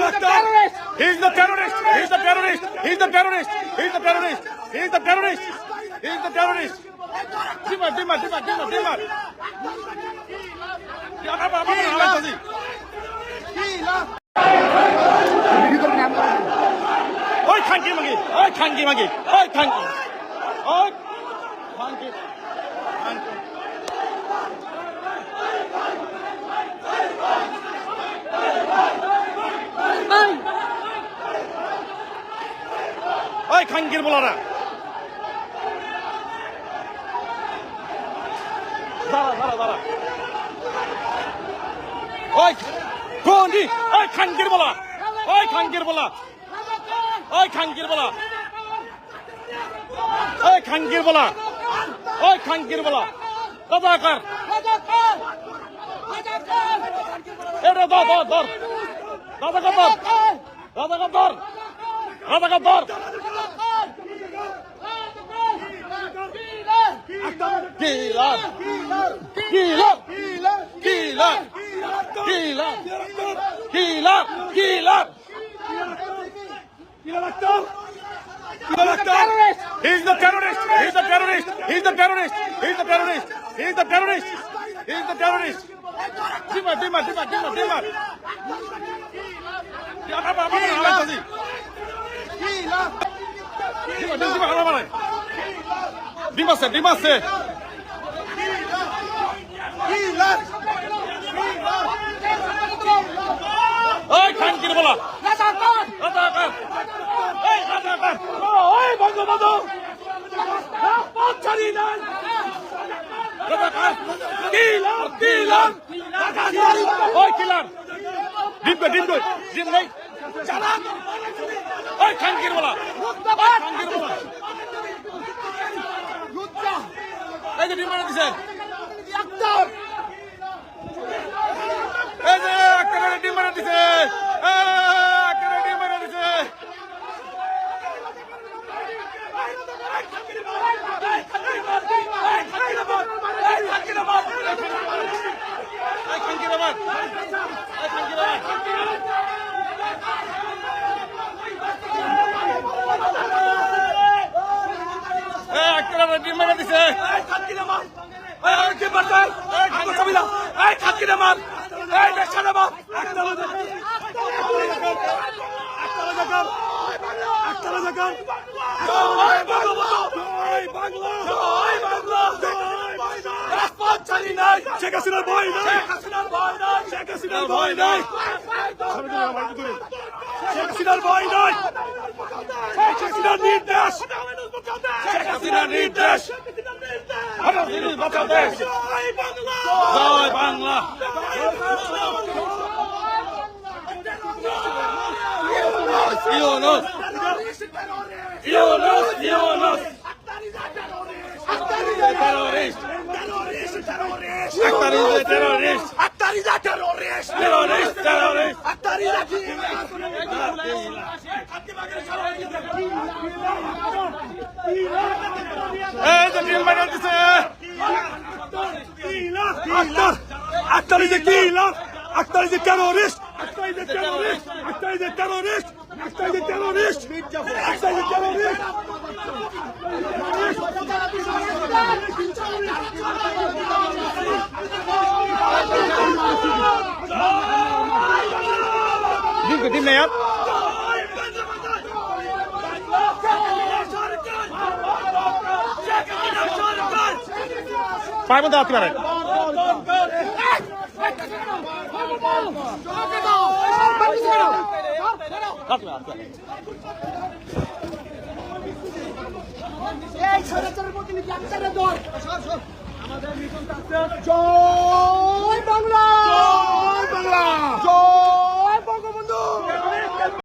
He's the terrorist. He's the terrorist. He's the terrorist. He's the terrorist. He's the terrorist. He's the terrorist. Apa apa apa apa tadi? ওই খানকি মাগি ওই খানকি মাগি ওই খানকি ওই খানকি খানকি ওই খানকির বলারা দাঁড়া দাঁড়া দাঁড়া ওই কোনটি ওই খানকির বলা ওই খানকির বলা ওই খানকির বলা ওই খানকির বলা ওই খানকির বলা রাজাকার এটা ধর ধর ধর রাজাকার ধর রাজাকার ধর রাজাকার ধর killer killer killer killer killer killer He's the terrorist. He's the terrorist. He's the terrorist. He's the terrorist. He's the terrorist. He's the terrorist. Dimar, dimar, dimar, dimar, dimar. Apa apa apa apa tadi? Dimar, apa? Dimar se, dimar ওই বলা রাজাকার এই রাজাকার ওই বঙ্গবন্ধু ছাড়িয়ে দেন রাজাকার কিলার কিলার ওই কিলার ডিম কই ডিম কই ডিম নেই ওই খানকির বলা ওই খানকির বলা যে ডিম মারা দিছে এই যে একটা ডিম মারা দিছে একটা ডিম মারা দিছে এই খানকির আবার এই খানকির আবার এই একটা ডিম মারা দিছে শেখ হাসিনার ভয় নাই। শেখ হাসিনার ভয় নাই। শেখ হাসিনার ভয় নাই। শেখ হাসিনার ভয় নাই শেখ হাসিনার নির্দেশ। শেখ হাসিনার নির্দেশ। Bangla. Yunus Yunus Yunus terrorist Akhtar is a terrorist Akhtar is a terrorist. terrorist terrorist Akhtar is a এই যে ডিম মারা দিছে a killer. Akhtar is a terrorist. Akhtar is a terrorist. Akhtar is a terrorist. Akhtar is a terrorist. Akhtar is a terrorist. ডিম কই ডিম নেই আর পায়ের মধ্যে আসতে পারে এই স্বৈরাচারের প্রতিনিধি আক্তারের দল। জয়